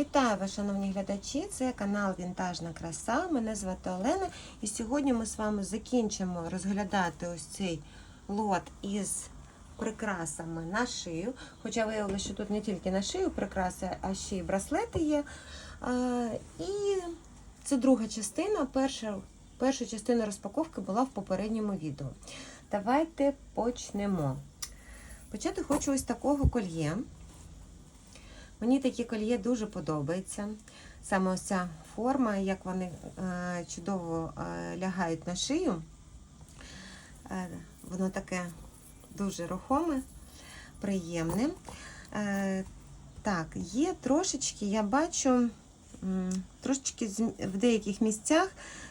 Вітаю вас, шановні глядачі! Це канал Вінтажна краса. Мене звати Олена. І сьогодні ми з вами закінчимо розглядати ось цей лот із прикрасами на шию. Хоча виявилося, що тут не тільки на шию прикраси, а ще й браслети є. І це друга частина. Перша, перша частина розпаковки була в попередньому відео. Давайте почнемо. Почати хочу ось такого кольє. Мені такі кольє дуже подобаються. Саме ось ця форма, як вони е, чудово е, лягають на шию. Е, воно таке дуже рухоме, приємне. Так, є трошечки, я бачу, трошечки в деяких місцях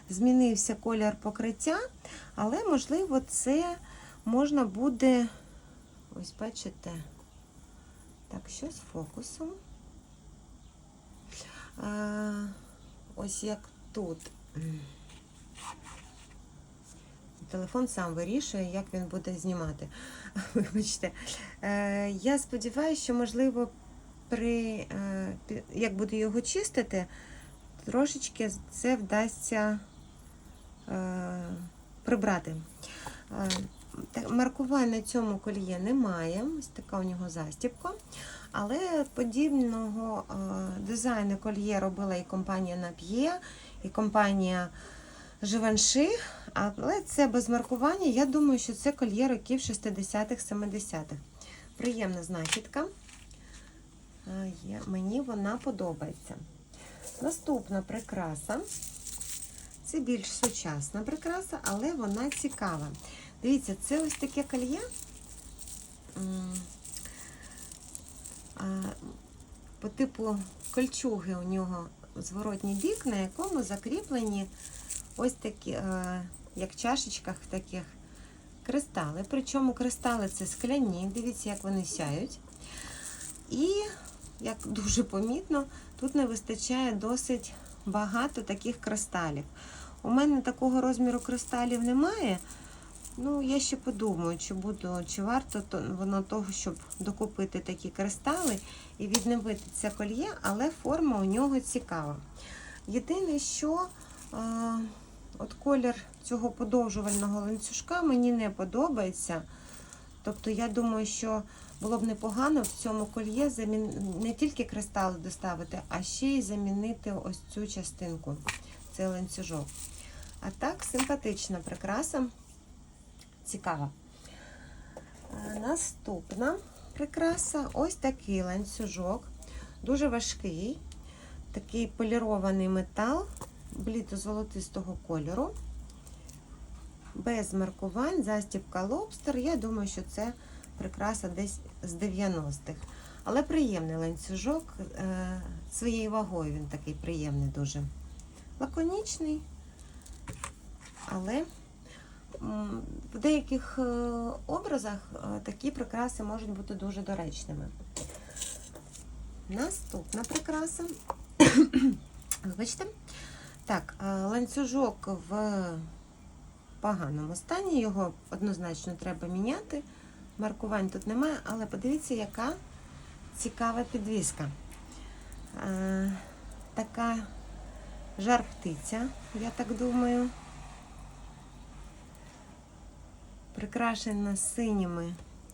змінився колір покриття, але, можливо, це можна буде, ось бачите, так, щось з фокусом. А, ось як тут. Телефон сам вирішує, як він буде знімати. Вибачте. Е, я сподіваюся, що, можливо, при, е, як буду його чистити, трошечки це вдасться е, прибрати. Е, маркувань на цьому кольє немає. Ось така у нього застібка. Але подібного е, дизайну кольє робила і компанія Napier, і компанія Givenchy, але це без маркування. Я думаю, що це кольє років 60-х, 70-х. Приємна знахідка. Е, Мені вона подобається. Наступна прикраса. Це більш сучасна прикраса, але вона цікава. Дивіться, це ось таке кольє. По типу кольчуги у нього зворотній бік, на якому закріплені ось такі, е, як чашечках таких кристали. Причому кристали це скляні, дивіться, як вони сяють. І, як дуже помітно, тут не вистачає досить багато таких кристалів. У мене такого розміру кристалів немає. Ну, я ще подумаю, чи буду, чи варто то, воно того, щоб докупити такі кристали і відновити це кольє, але форма у нього цікава. Єдине, що е, от колір цього подовжувального ланцюжка мені не подобається. Тобто, я думаю, що було б непогано в цьому кольє замін... не тільки кристали доставити, а ще й замінити ось цю частинку, цей ланцюжок. А так, симпатична прикраса цікава. Е, Наступна прикраса ось такий ланцюжок, дуже важкий, такий полірований метал, блідо-золотистого кольору, без маркувань, застібка лобстер. Я думаю, що це прикраса десь з 90-х. Але приємний ланцюжок, е, своєю вагою він такий приємний дуже. Лаконічний, але В деяких е, образах е, такі прикраси можуть бути дуже доречними. Наступна прикраса. Вибачте. Так, е, ланцюжок в поганому стані, його однозначно треба міняти. Маркувань тут немає, але подивіться, яка цікава підвіска. Така жар птиця, я так думаю. прикрашена синіми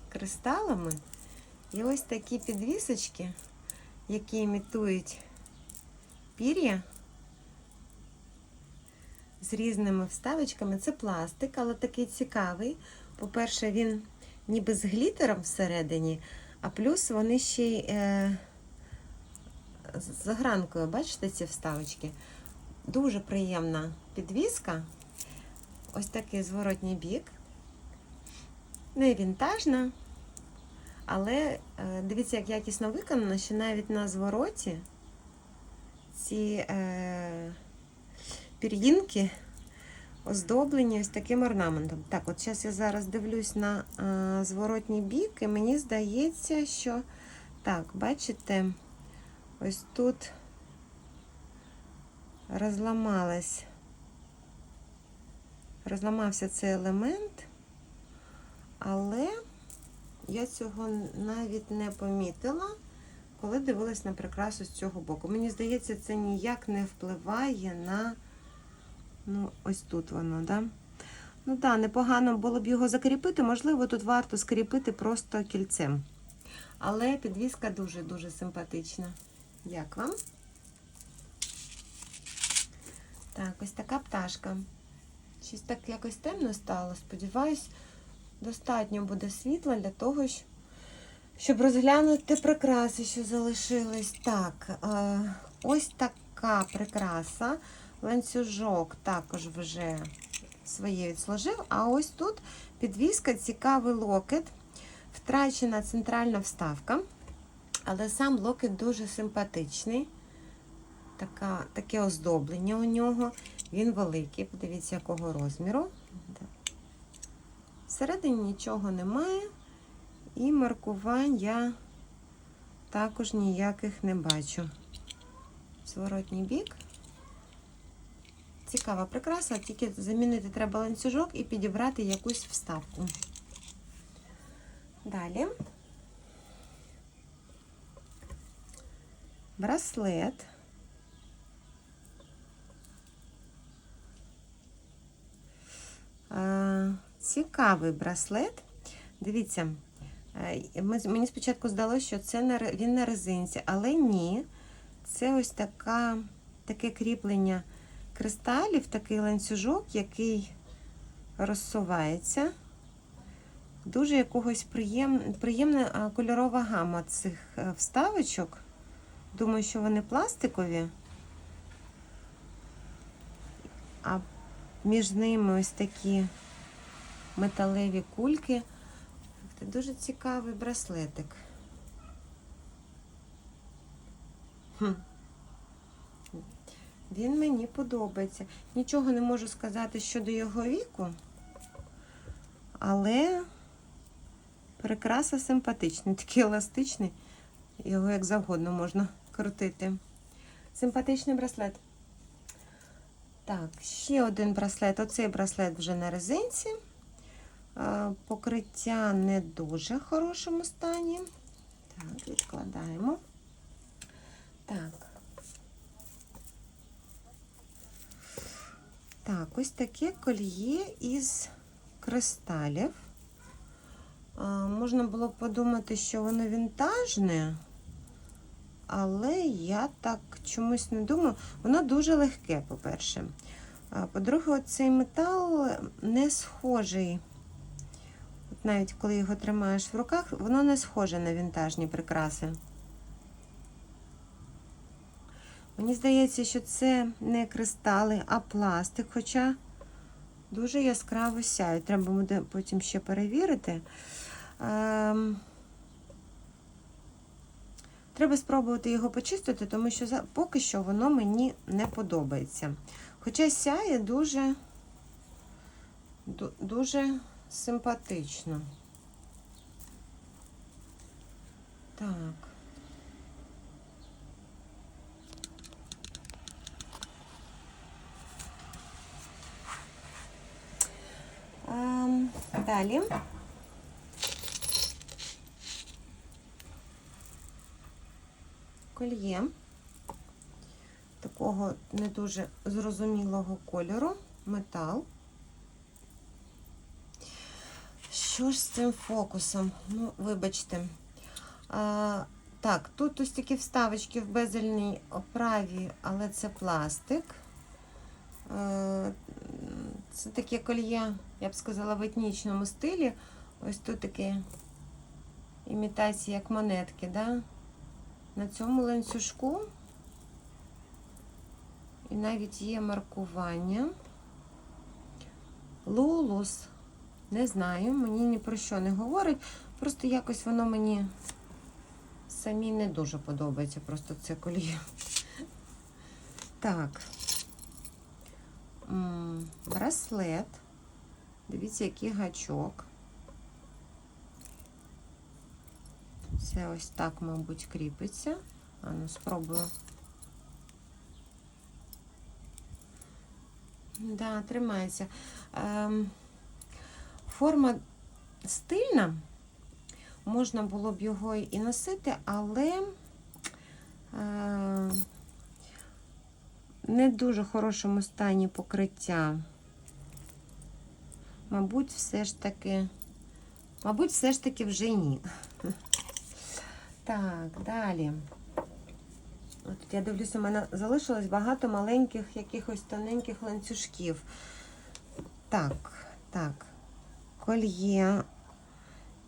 кристалами. І ось такі підвісочки, які імітують пір'я з різними вставочками. Це пластик, але такий цікавий. По-перше, він ніби з глітером всередині, а плюс вони ще й е, з загранкою, бачите ці вставочки? Дуже приємна підвіска. Ось такий зворотній бік не вінтажна, але е, дивіться, як якісно виконано, що навіть на звороті ці е, пір'їнки оздоблені ось таким орнаментом. Так, от зараз я зараз дивлюсь на е, зворотній бік, і мені здається, що так, бачите, ось тут розламалась, розламався цей елемент. Але я цього навіть не помітила, коли дивилась на прикрасу з цього боку. Мені здається, це ніяк не впливає на. Ну, ось тут воно, да? Ну так, непогано було б його закріпити. Можливо, тут варто скріпити просто кільцем. Але підвіска дуже-дуже симпатична. Як вам? Так, ось така пташка. Щось так якось темно стало. Сподіваюсь, достатньо буде світла для того, щоб розглянути прикраси, що залишились. Так, е, ось така прикраса. Ланцюжок також вже своє відслужив. А ось тут підвіска, цікавий локет, втрачена центральна вставка. Але сам локет дуже симпатичний. Така, таке оздоблення у нього. Він великий, подивіться, якого розміру. Всередині нічого немає. І маркувань я також ніяких не бачу. Зворотній бік. Цікава прикраса, тільки замінити треба ланцюжок і підібрати якусь вставку. Далі. Браслет. Цікавий браслет. Дивіться, е, мені спочатку здалося, що це на, він на резинці, але ні. Це ось така, таке кріплення кристалів, такий ланцюжок, який розсувається. Дуже якогось приєм, приємна кольорова гама цих е, вставочок. Думаю, що вони пластикові. А між ними ось такі металеві кульки. Це дуже цікавий браслетик. Він мені подобається. Нічого не можу сказати щодо його віку, але прикраса симпатичний, такий еластичний, його як завгодно можна крутити. Симпатичний браслет. Так, ще один браслет. Оцей браслет вже на резинці. Е, Покриття не дуже в хорошому стані. Так, відкладаємо. Так. Так, ось таке кольє із кристалів. Можна було подумати, що воно вінтажне, але я так чомусь не думаю. Воно дуже легке, по-перше. По-друге, цей метал не схожий. От навіть коли його тримаєш в руках, воно не схоже на вінтажні прикраси. Мені здається, що це не кристали, а пластик, хоча дуже яскраво сяють. Треба буде потім ще перевірити. Треба спробувати його почистити, тому що поки що воно мені не подобається. Хоча сяє дуже, дуже симпатично. Так. Ем, далі. Кольє такого не дуже зрозумілого кольору, метал. Що ж з цим фокусом? Ну, вибачте. А, так, тут ось такі вставочки в безельній оправі, але це пластик. Е, Це таке кольє, я б сказала, в етнічному стилі. Ось тут такі імітації, як монетки, да? На цьому ланцюжку. І навіть є маркування. Лулус. Не знаю, мені ні про що не говорить. Просто якось воно мені самі не дуже подобається. Просто це коліє. Так. Браслет. Дивіться, який гачок. Це ось так, мабуть, кріпиться. А ну, спробую. Да, тримається. Ем, форма стильна. Можна було б його і носити, але Е, Не дуже хорошому стані покриття. Мабуть, все ж таки. Мабуть, все ж таки вже ні. Так, далі. От я дивлюся, у мене залишилось багато маленьких якихось тоненьких ланцюжків. Так, так. Кольє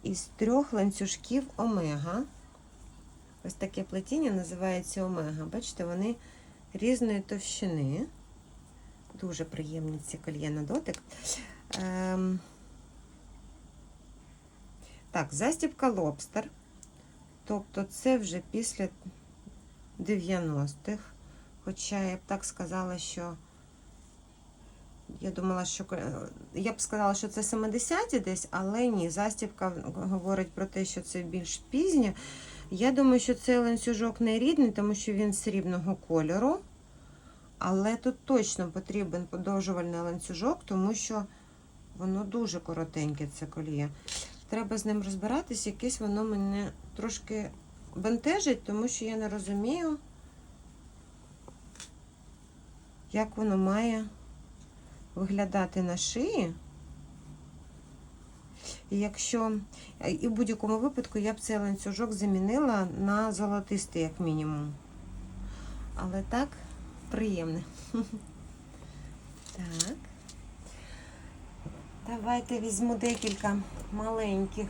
із трьох ланцюжків омега. Ось таке плетіння називається омега. Бачите, вони різної товщини. Дуже приємні ці кольє на дотик. Ем... Так, застібка лобстер. Тобто це вже після 90-х. Хоча я б так сказала, що я думала, що я б сказала, що це 70-ті десь, але ні, застібка говорить про те, що це більш пізнє. Я думаю, що цей ланцюжок не рідний, тому що він срібного кольору. Але тут точно потрібен подовжувальний ланцюжок, тому що воно дуже коротеньке, це коліє. Треба з ним розбиратись, якесь воно мене трошки бентежить, тому що я не розумію, як воно має виглядати на шиї. І якщо і в будь-якому випадку я б цей ланцюжок замінила на золотистий, як мінімум. Але так, приємне. Так. Давайте візьму декілька маленьких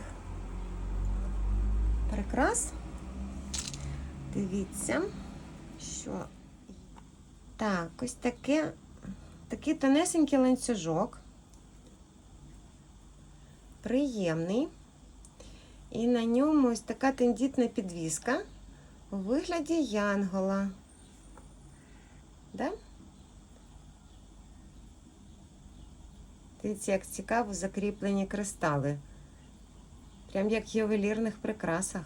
прикрас. Дивіться, що так, ось таке, такий тонесенький ланцюжок. Приємний. І на ньому ось така тендітна підвіска у вигляді янгола. Да? Дивіться, як цікаво закріплені кристали. Прям як в ювелірних прикрасах.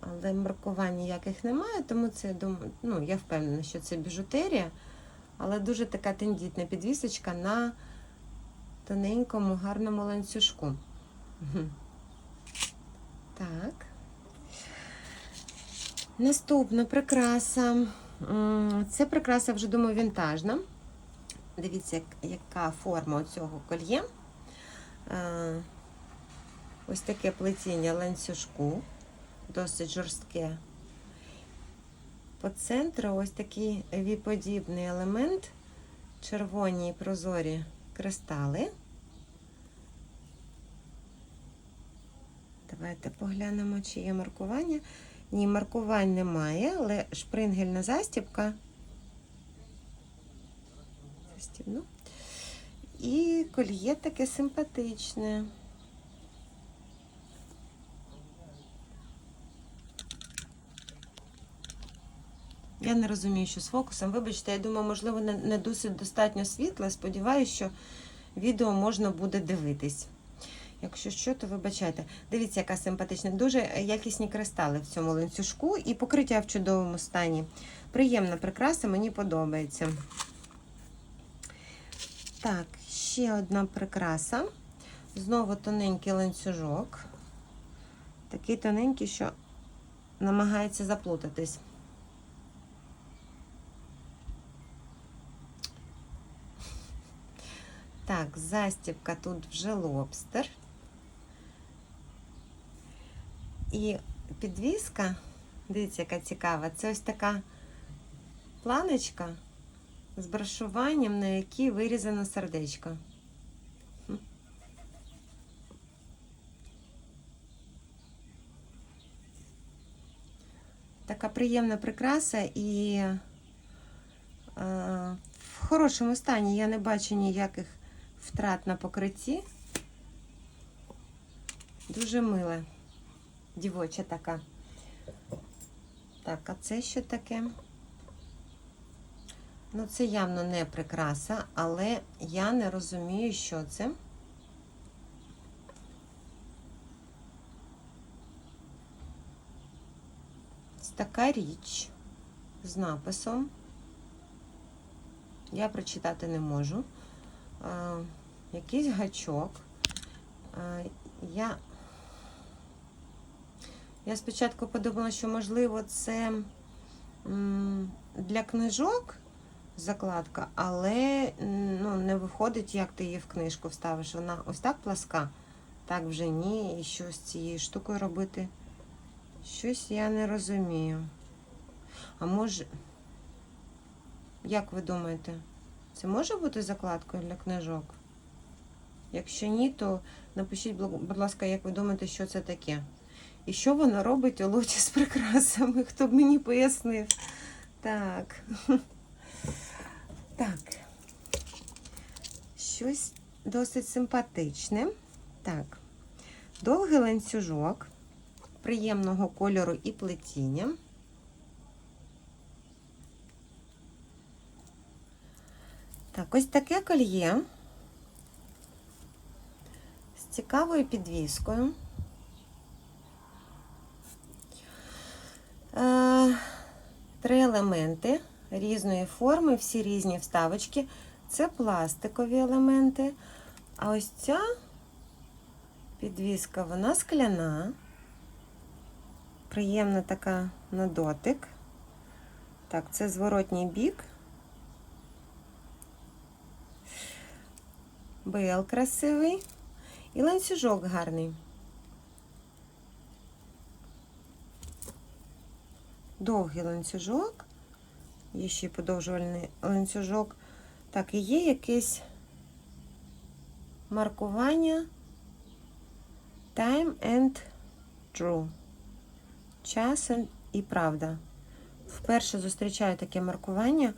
Але маркувань ніяких немає, тому це я думаю, ну, я впевнена, що це біжутерія, але дуже така тендітна підвісочка на тоненькому гарному ланцюжку. Так. Наступна прикраса. Це прикраса, вже думаю, вінтажна. Дивіться, як- яка форма цього кольє. Е, Ось таке плетіння ланцюжку, досить жорстке. По центру ось такий віподібний елемент, червоні прозорі кристали. Давайте поглянемо, чи є маркування. Ні, маркувань немає, але шпрингельна застібка. Застібну. І кольє таке симпатичне. Я не розумію, що з фокусом. Вибачте, я думаю, можливо, не, досить достатньо світла. Сподіваюся, що відео можна буде дивитись. Якщо що, то вибачайте. Дивіться, яка симпатична. Дуже якісні кристали в цьому ланцюжку і покриття в чудовому стані. Приємна прикраса, мені подобається. Так, ще одна прикраса. Знову тоненький ланцюжок. Такий тоненький, що намагається заплутатись. Так, застібка тут вже лобстер. І підвіска, дивіться, яка цікава, це ось така планочка з брошуванням, на якій вирізано сердечко. Така приємна прикраса і е, в хорошому стані я не бачу ніяких втрат на покритті. Дуже миле, дівоча така. Так, а це що таке? Ну, це явно не прикраса, але я не розумію, що це. Це така річ з написом. Я прочитати не можу. А, якийсь гачок. Е, Я, я спочатку подумала, що можливо це для книжок закладка, але ну, не виходить, як ти її в книжку вставиш. Вона ось так пласка, так вже ні. І що з цією штукою робити? Щось я не розумію. А може, як ви думаєте, це може бути закладкою для книжок? Якщо ні, то напишіть, будь ласка, як ви думаєте, що це таке? І що вона робить у лоті з прикрасами? Хто б мені пояснив? Так. Так. Щось досить симпатичне. Так. Довгий ланцюжок приємного кольору і плетіння. Так, ось таке кольє з цікавою підвіскою. Три елементи різної форми, всі різні вставочки. Це пластикові елементи. А ось ця підвіска, вона скляна. Приємна така на дотик. Так, це зворотній бік. Бел красивий. І ланцюжок гарний. Довгий ланцюжок. Є ще подовжувальний ланцюжок. Так, і є якесь маркування Time and True. Час і правда. Вперше зустрічаю таке маркування.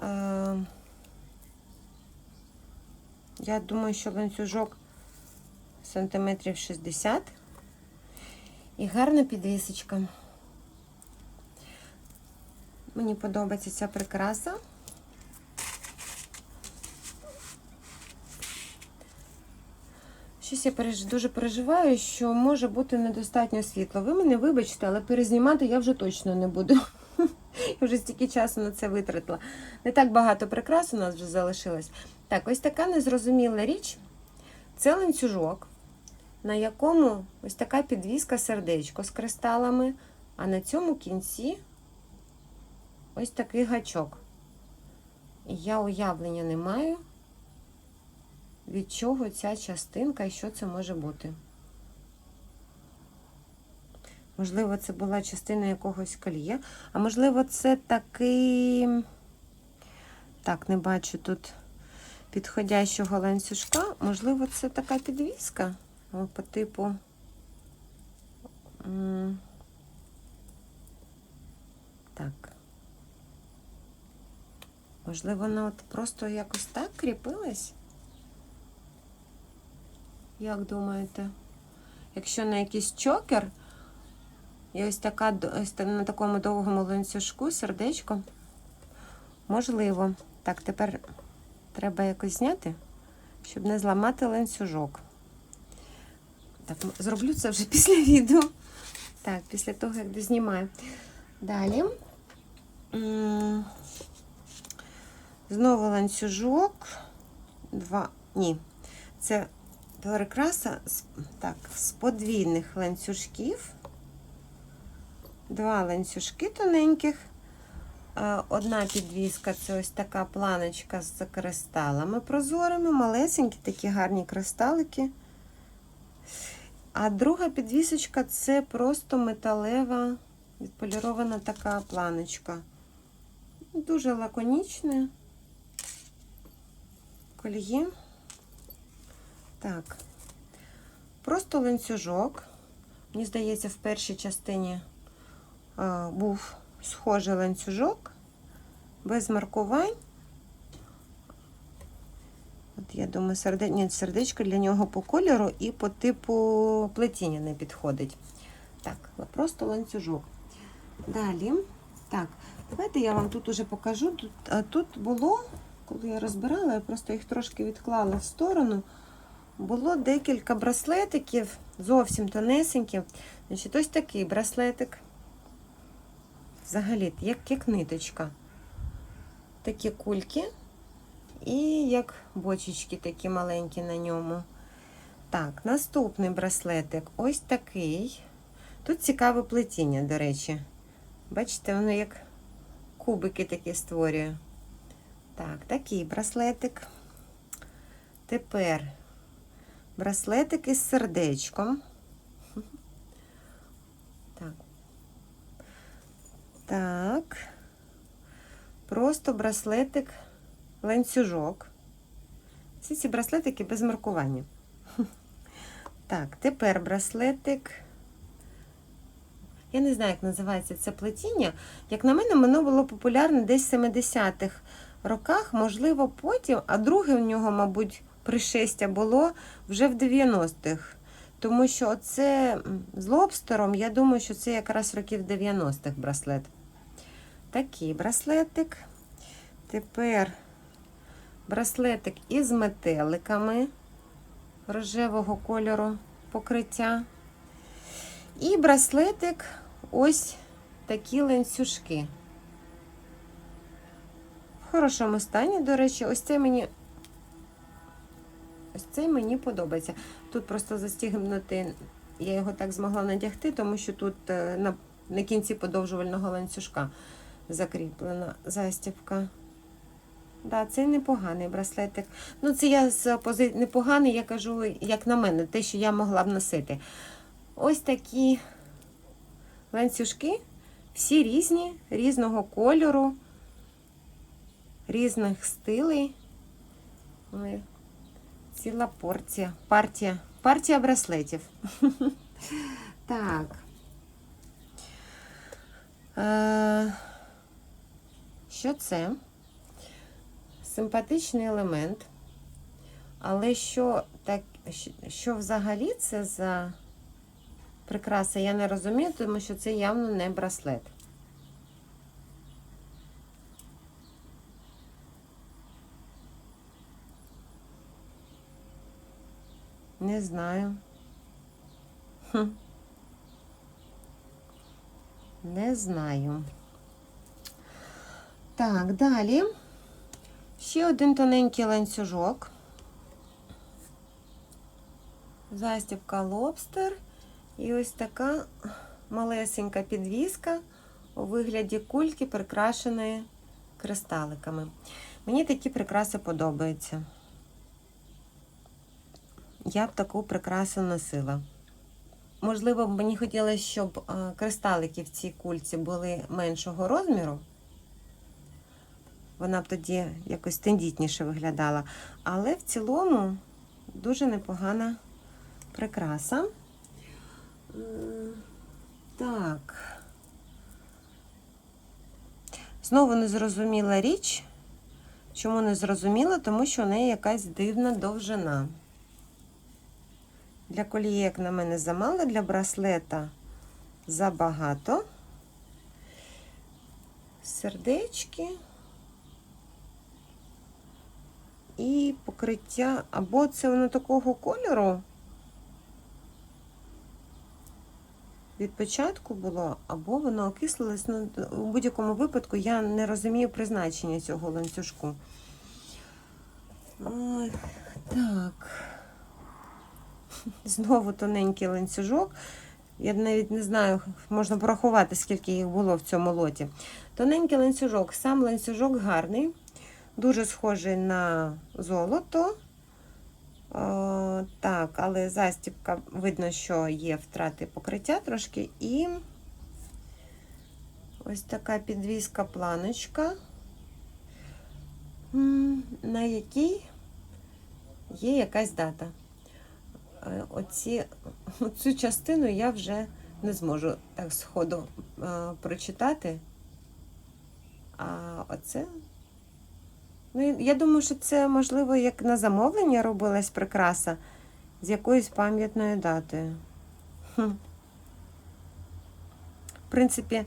Е, Я думаю, що ланцюжок сантиметрів 60 і гарна підвісочка. Мені подобається ця прикраса. Щось я дуже переживаю, що може бути недостатньо світла. Ви мене вибачте, але перезнімати я вже точно не буду. Я вже стільки часу на це витратила. Не так багато прикрас у нас вже залишилось. Так, ось така незрозуміла річ. Це ланцюжок, на якому ось така підвіска сердечко з кристалами, а на цьому кінці ось такий гачок. Я уявлення не маю, від чого ця частинка і що це може бути. Можливо, це була частина якогось кольє, а можливо, це такий. Так, не бачу тут підходящого ланцюжка. Можливо, це така підвіска по типу. Так. Можливо, вона от просто якось так кріпилась? Як думаєте? Якщо на якийсь чокер, і ось така ось на такому довгому ланцюжку сердечко. Можливо. Так, тепер треба якось зняти, щоб не зламати ланцюжок. Так, зроблю це вже після відео. Так, після того, як дознімаю. Далі. Знову ланцюжок. Два. Ні. Це прикраса з, так, з подвійних ланцюжків. Два ланцюжки тоненьких. Одна підвіска це ось така планочка з кристалами прозорими, малесенькі такі гарні кристалики. А друга підвісочка це просто металева, відполірована така планочка. Дуже лаконічне кольє. Так, просто ланцюжок. Мені здається, в першій частині е, був схожий ланцюжок, без маркувань. От я думаю, серде... Ні, сердечко для нього по кольору і по типу плетіння не підходить. Так, просто ланцюжок. Далі. Так, давайте я вам тут уже покажу. Тут, а тут було, коли я розбирала, я просто їх трошки відклала в сторону. Було декілька браслетиків, зовсім тонесенькі. Значить, ось такий браслетик. Взагалі, як, як ниточка. Такі кульки. І як бочечки такі маленькі на ньому. Так, наступний браслетик ось такий. Тут цікаве плетіння, до речі. Бачите, воно як кубики такі створює. Так, такий браслетик. Тепер браслетик із сердечком. Так. Так. Просто браслетик, ланцюжок. Всі ці браслетики без маркування. Так, тепер браслетик. Я не знаю, як називається це плетіння. Як на мене, воно було популярне десь в 70-х роках, можливо, потім, а друге в нього, мабуть, пришестя було вже в 90-х. Тому що це з лобстером, я думаю, що це якраз років 90-х браслет. Такий браслетик. Тепер браслетик із метеликами рожевого кольору покриття. І браслетик ось такі ланцюжки. Хорошому стані, до речі, ось це мені ось цей мені подобається. Тут просто застігнути, я його так змогла надягти, тому що тут е, на, на кінці подовжувального ланцюжка закріплена застібка. Да, це непоганий браслетик. Ну, це я з пози... непоганий, я кажу, як на мене, те, що я могла б носити. Ось такі ланцюжки, всі різні, різного кольору, різних стилей. Ціла порція, партія, партія браслетів. Так. Е, Що це? Симпатичний елемент. Але що, так, що взагалі це за прикраса, я не розумію, тому що це явно не браслет. Не знаю. Хм. Не знаю. Так, далі. Ще один тоненький ланцюжок. Застібка лобстер. І ось така малесенька підвіска у вигляді кульки, прикрашеної кристаликами. Мені такі прикраси подобаються. Я б таку прикрасу носила. Можливо, мені хотілося, щоб кристалики в цій кульці були меншого розміру. Вона б тоді якось тендітніше виглядала. Але в цілому дуже непогана прикраса. Так. Знову незрозуміла річ. Чому не зрозуміла? Тому що у неї якась дивна довжина. Для колієк на мене замало, для браслета забагато. Сердечки. І покриття, або це воно такого кольору від початку було, або воно окислилось. Ну, у будь-якому випадку я не розумію призначення цього ланцюжку. Ой, так. Знову тоненький ланцюжок. Я навіть не знаю, можна порахувати, скільки їх було в цьому лоті. Тоненький ланцюжок, сам ланцюжок гарний, дуже схожий на золото. О, так, але застібка, видно, що є втрати покриття трошки. І ось така підвіска планочка, на якій є якась дата. Е, оці, Цю частину я вже не зможу так сходу е, прочитати. А оце Ну, я думаю, що це, можливо, як на замовлення робилась прикраса з якоюсь пам'ятною датою. Хм. В принципі,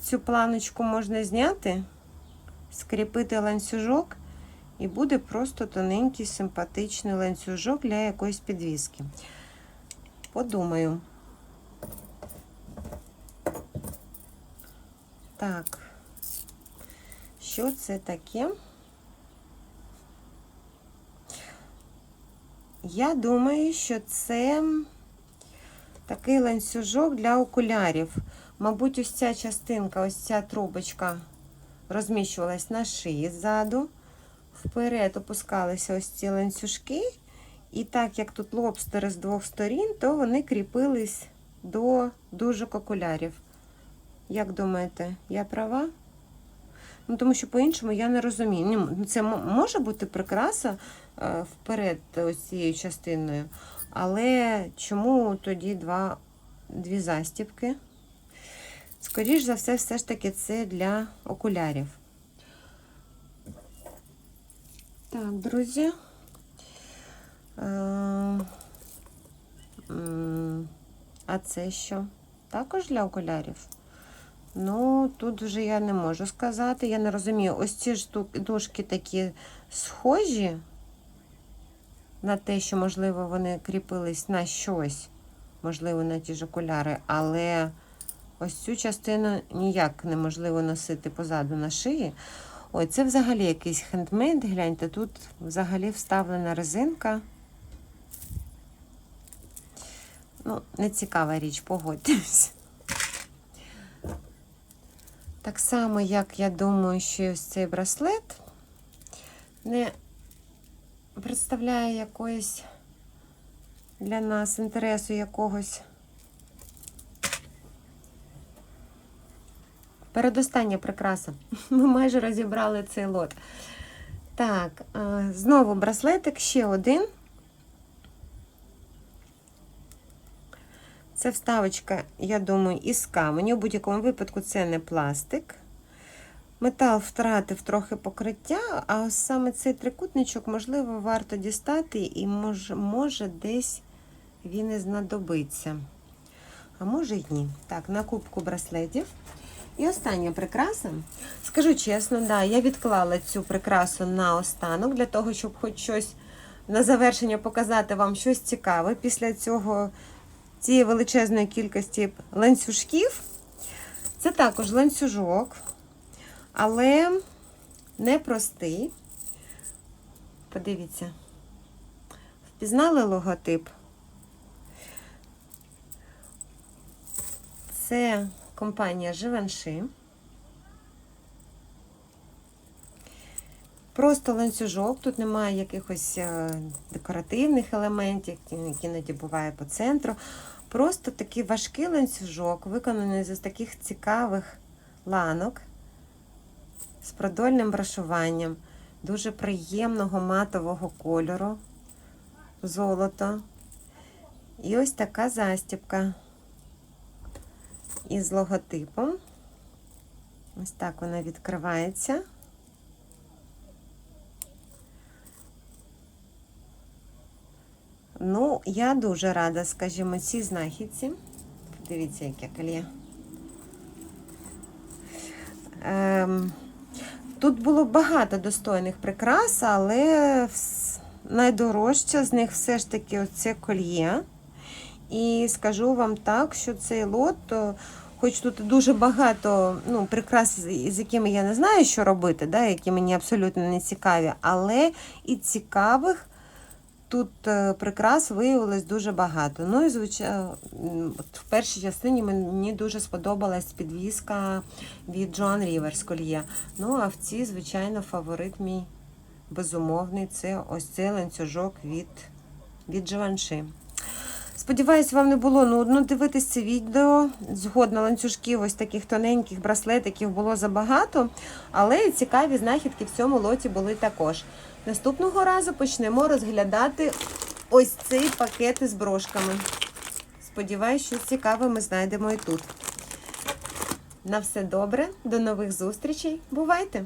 цю планочку можна зняти, скріпити ланцюжок, і буде просто тоненький симпатичний ланцюжок для якоїсь підвіски. Подумаю. Так, що це таке? Я думаю, що це такий ланцюжок для окулярів. Мабуть, ось ця частинка, ось ця трубочка розміщувалась на шиї ззаду. Вперед опускалися ось ці ланцюжки. І так як тут лобстери з двох сторін, то вони кріпились до дужок окулярів. Як думаєте, я права? Ну, тому що по-іншому я не розумію. Ну, Це може бути прикраса е, вперед ось цією частиною, але чому тоді два, дві застібки? Скоріш за все, все ж таки це для окулярів. Так, друзі. Е, А це що? Також для окулярів? Ну, тут вже я не можу сказати. Я не розумію. Ось ці штуки, дужки такі схожі на те, що, можливо, вони кріпились на щось, можливо, на ті ж окуляри, але ось цю частину ніяк неможливо носити позаду на шиї. Ой, це взагалі якийсь хендмейд. Гляньте, тут взагалі вставлена резинка. Ну, не цікава річ, погодьтесь. Так само, як я думаю, що ось цей браслет не представляє якоїсь для нас інтересу якогось. Передостання прикраса. Ми майже розібрали цей лот. Так, е, знову браслетик, ще один. Це вставочка, я думаю, із каменю. У будь-якому випадку це не пластик. Метал втратив трохи покриття, а ось саме цей трикутничок, можливо, варто дістати, і може, може десь він і знадобиться. А може й ні. Так, на кубку браслетів. І остання прикраса. Скажу чесно, да, я відклала цю прикрасу на останок, для того, щоб хоч щось на завершення показати вам щось цікаве після цього цієї величезної кількості ланцюжків. Це також ланцюжок, але непростий. Подивіться, впізнали логотип? Це компанія Givenchy. Просто ланцюжок, тут немає якихось е, декоративних елементів, які іноді буває по центру. Просто такий важкий ланцюжок, виконаний з таких цікавих ланок з продольним брашуванням, дуже приємного матового кольору, золото. І ось така застібка із логотипом. Ось так вона відкривається. Ну, я дуже рада, скажімо, цій знахідці. Подивіться, яке кольє. Ем, тут було багато достойних прикрас, але найдорожче з них все ж таки оце кольє. І скажу вам так, що цей лот, хоч тут дуже багато ну, прикрас, з якими я не знаю, що робити, да, які мені абсолютно не цікаві, але і цікавих тут е, прикрас виявилось дуже багато. Ну і звичайно, в першій частині мені дуже сподобалась підвіска від Joan Rivers кольє. Ну, а в цій, звичайно, фаворит мій безумовний це ось цей ланцюжок від, від Givenchy. Сподіваюсь, вам не було нудно дивитися це відео. Згодно ланцюжків, ось таких тоненьких браслетиків було забагато, але цікаві знахідки в цьому лоті були також. Наступного разу почнемо розглядати ось цей пакет із брошками. Сподіваюсь, що цікаве ми знайдемо і тут. На все добре, до нових зустрічей. Бувайте!